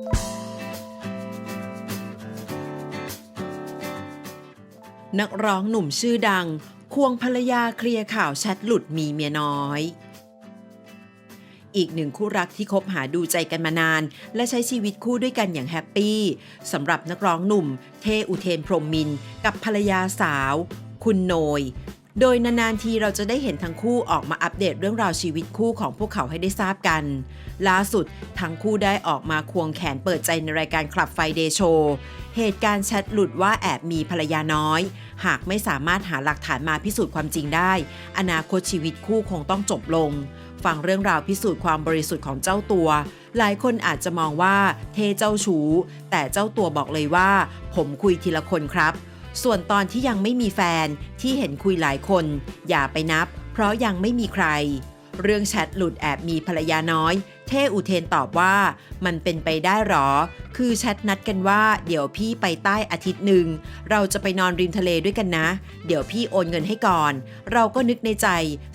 นักร้องหนุ่มชื่อดัง ควงภรรยาเคลียร์ข่าวแชทหลุดมีเมียน้อย อีกหนึ่งคู่รักที่คบหาดูใจกันมานาน และใช้ชีวิตคู่ด้วยกันอย่างแฮปปี้สำหรับนักร้องหนุ่ม เทอุเทนพรมมิน กับภรรยาสาว คุณโนย โดยนานๆทีเราจะได้เห็นทั้งคู่ออกมาอัปเดตเรื่องราวชีวิตคู่ของพวกเขาให้ได้ทราบกัน ล่าสุดทั้งคู่ได้ออกมาควงแขนเปิดใจในรายการคลับไฟเดโชเหตุการณ์แชทหลุดว่าแอบมีภรรยาน้อย หากไม่สามารถหาหลักฐานมาพิสูจน์ความจริงได้ อนาคตชีวิตคู่คงต้องจบลง ฟังเรื่องราวพิสูจน์ความบริสุทธิ์ของเจ้าตัว หลายคนอาจจะมองว่าเทเจ้าชู้แต่เจ้าตัวบอกเลยว่า ผมคุยทีละคนครับ ส่วนตอนที่ยังไม่มีแฟนที่เห็นคุยหลายคน อย่าไปนับ เพราะยังไม่มีใคร เรื่องแชทหลุดแอบมีภรรยาน้อย เท่อุเทนตอบว่า มันเป็นไปได้หรอ คือแชทนัดกันว่า เดี๋ยวพี่ไปใต้อาทิตย์หนึ่ง เราจะไปนอนริมทะเลด้วยกันนะ เดี๋ยวพี่โอนเงินให้ก่อน เราก็นึกในใจ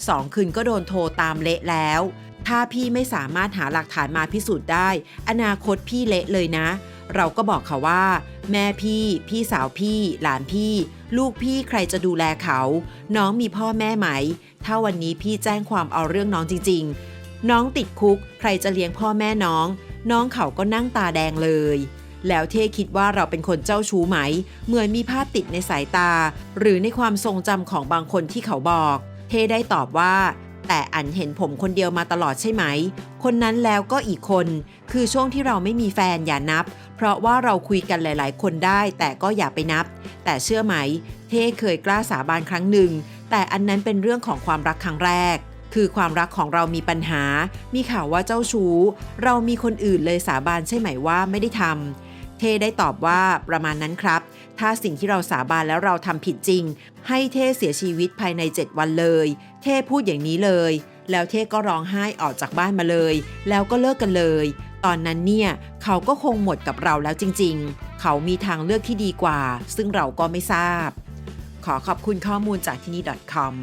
สองคืนก็โดนโทรตามเละแล้ว ถ้าพี่ไม่สามารถหาหลักฐานมาพิสูจน์ได้ อนาคตพี่เละเลยนะ เราก็บอกเขาว่า แม่พี่ พี่สาวพี่ หลานพี่ ลูกพี่ใครจะดูแลเขา น้องมีพ่อแม่ไหม ถ้าวันนี้พี่แจ้งความเอาเรื่องน้องจริง ๆ น้องติดคุก ใครจะเลี้ยงพ่อแม่น้อง น้องเขาก็นั่งตาแดงเลย แล้วเท่คิดว่าเราเป็นคนเจ้าชู้ไหม เหมือนมีภาพติดในสายตา หรือในความทรงจำของบางคนที่เขาบอก เท่ได้ตอบว่าแต่อันเห็นผมคนเดียวมาตลอดใช่ไหม คนนั้นแล้วก็อีกคน คือช่วงที่เราไม่มีแฟนอย่านับ ราะว่าเราคุยกันหลาย ๆ คนได้แต่ก็อย่าไปนับ แต่เชื่อไหม เท่เคยกล้าสาบานครั้งหนึ่ง แต่อันนั้นเป็นเรื่องของความรักครั้งแรก คือความรักของเรามีปัญหา มีข่าวว่าเจ้าชู้ เรามีคนอื่นเลยสาบานใช่ไหมว่าไม่ได้ทำเทได้ตอบว่าประมาณนั้นครับ ถ้าสิ่งที่เราสาบานแล้วเราทำผิดจริง ให้เทเสียชีวิตภายใน 7 วันเลย เทพูดอย่างนี้เลยแล้วเทก็ร้องไห้ออกจากบ้านมาเลย แล้วก็เลิกกันเลย ตอนนั้นเนี่ยเขาก็คงหมดกับเราแล้วจริงๆ เขามีทางเลือกที่ดีกว่า ซึ่งเราก็ไม่ทราบ ขอขอบคุณข้อมูลจากที่นี่ .com